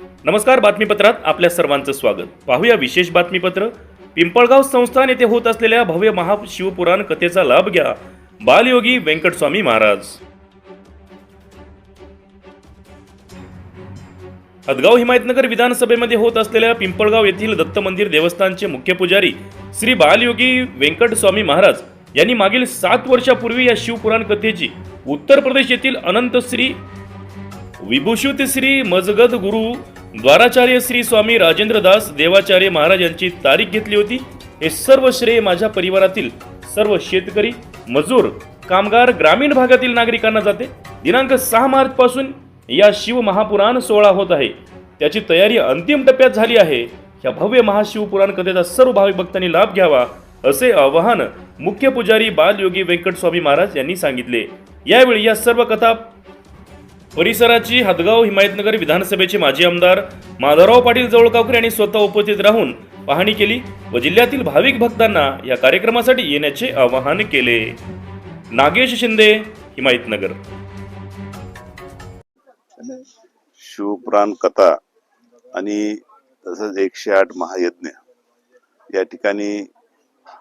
नमस्कार बातमीपत्रात आपल्या सर्वांचं स्वागत. पाहूया विशेष बातमीपत्र. पिंपळगाव संस्थान येथे होत असलेल्या भव्य महाशिवपुराण कथेचा लाभ घ्या. बालयोगी व्यंकटस्वामी महाराज. हदगाव हिमायतनगर विधानसभेमध्ये होत असलेल्या पिंपळगाव येथील दत्त मंदिर देवस्थानचे मुख्य पुजारी श्री बालयोगी व्यंकटस्वामी महाराज यांनी मागील सात वर्षापूर्वी या शिवपुराण कथेची उत्तर प्रदेश येथील अनंत श्री विभूषित श्री मजगद गुरु द्वाराचार्य श्री स्वामी राजेंद्रदास देवाचार्य महाराज यांची तारीख घेतली होती. हे सर्व श्रेय माझ्या परिवारातील सर्व शेतकरी मजूर कामगार ग्रामीण भागातील नागरिकांना जाते. दिनांक सहा मार्च पासून या शिव महापुराण सोहळा होत आहे. त्याची तयारी अंतिम टप्प्यात झाली आहे. या भव्य महाशिवपुराण कथेचा सर्व भाविक भक्तांनी लाभ घ्यावा असे आवाहन मुख्य पुजारी बालयोगी व्यंकटस्वामी महाराज यांनी सांगितले. यावेळी या सर्व कथा परिसराची हदगाव हिमायतनगर विधानसभेचे माजी आमदार माधवराव पाटील जवळगावकर यांनी स्वतः उपस्थित राहून पाहणी केली व जिल्ह्यातील भाविक भक्तांना या कार्यक्रमासाठी येण्याचे आवाहन केले. नागेश शिंदे हिमायतनगर. शिवप्राण कथा आणि तसंच एकशे आठ महायज्ञ या ठिकाणी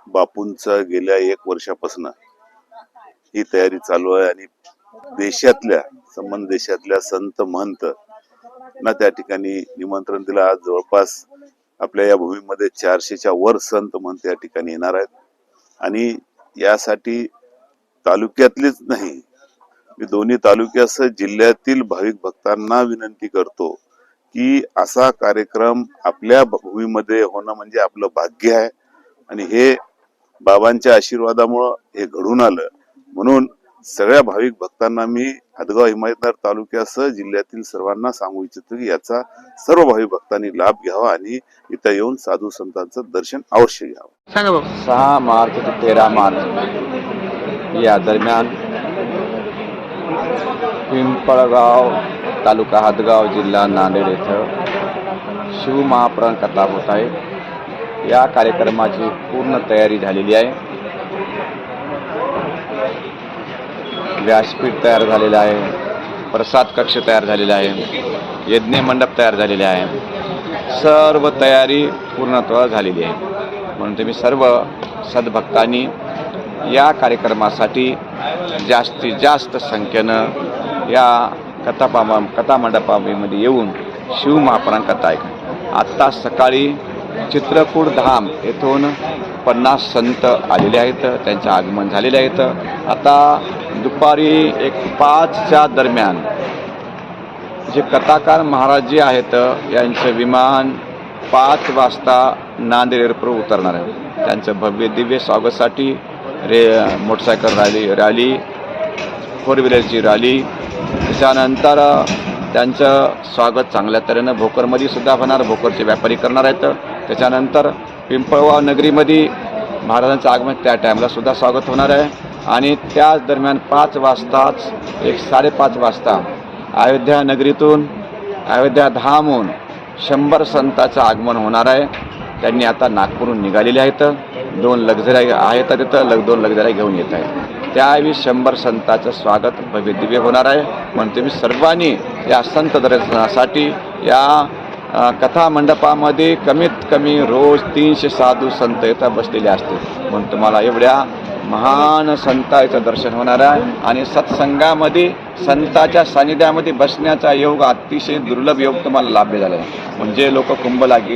बापूंचं गेल्या एक वर्षापासून ही तयारी चालू आहे आणि देशातल्या संबंध देशातल्या संत महंत ना त्या ठिकाणी निमंत्रण दिलं. आज जवळपास आपल्या या भूमीमध्ये चारशेच्या वर संत महंत या ठिकाणी येणार आहेत. आणि यासाठी तालुक्यातलीच नाही मी दोन्ही तालुक्यासह जिल्ह्यातील भाविक भक्तांना विनंती करतो की असा कार्यक्रम आपल्या भूमीमध्ये होणं म्हणजे आपलं भाग्य आहे. आणि हे बाबांच्या आशीर्वादामुळं हे घडून आलं. म्हणून सगळ्या भाविक भक्तांना मी हदगाव हिमायतनगर तालुक्यासह जिल्ह्यातील सर्वांना सांगू इच्छितो की याचा सर्व भाविक भक्तांनी लाभ घ्यावा आणि इथं येऊन साधू संतांचं दर्शन अवश्य घ्यावं. सांगा बाबा. सहा मार्च ते तेरा मार्च या दरम्यान पिंपळगाव तालुका हदगाव जिल्हा नांदेड येथं शिवमहापुराण कथा होत आहे. या कार्यक्रमाची पूर्ण तयारी झालेली आहे. व्यासपीठ तयार झालेलं आहे. प्रसाद कक्ष तयार झालेला आहे. यज्ञ मंडप तयार झालेले आहे. सर्व तयारी पूर्णत्व झालेली आहे. म्हणून तुम्ही सर्व सद्भक्तांनी या कार्यक्रमासाठी जास्तीत जास्त संख्येनं या कथापामा कथामंडपामध्ये येऊन शिवमहापुराण कथा ऐका. आत्ता सकाळी चित्रकूट धाम येथून पन्नास संत आलेले आहेत. त्यांचं आगमन झालेले आहेत आता दुपारी एक पाचच्या दरम्यान जे कथाकार महाराज जे आहेत यांचं विमान पाच वाजता नांदेड एअरपोर्ट उतरणार आहे. त्यांचं भव्य दिव्य स्वागतासाठी रे मोटरसायकल रॅली रॅली फोर व्हीलरची रॅली. त्याच्यानंतर त्यांचं स्वागत चांगल्या तऱ्हेनं भोकरमध्ये सुद्धा होणार भोकरचे व्यापारी करणार आहेत. त्याच्यानंतर पिंपळगाव नगरीमध्ये महाराजांचं आगमन त्या टाईमला सुद्धा स्वागत होणार आहे. आणि त्याच दरम्यान पाच वाजताच एक साडेपाच वाजता अयोध्या नगरीतून अयोध्या धामहून शंभर संतांचं आगमन होणार आहे. त्यांनी आता नागपूरहून निघालेले आहेत. दोन लग्झऱ्या आहेत तिथं लग दोन लग्झऱ्या घेऊन येत आहेत. त्यावेळी शंभर संतांचं स्वागत भव्य दिव्य होणार आहे. म्हणून तुम्ही सर्वांनी या संत दर्शनासाठी या कथा मंडपामध्ये कमीत कमी रोज तीनशे साधू संत इथं बसलेले असतील. म्हणून तुम्हाला एवढ्या महान संताचं दर्शन होणार आहे. आणि सत्संगामध्ये संताच्या सानिध्यामध्ये बसण्याचा योग अतिशय दुर्लभ योग तुम्हाला लाभले झाला आहे. म्हणजे लोक कुंभला गेले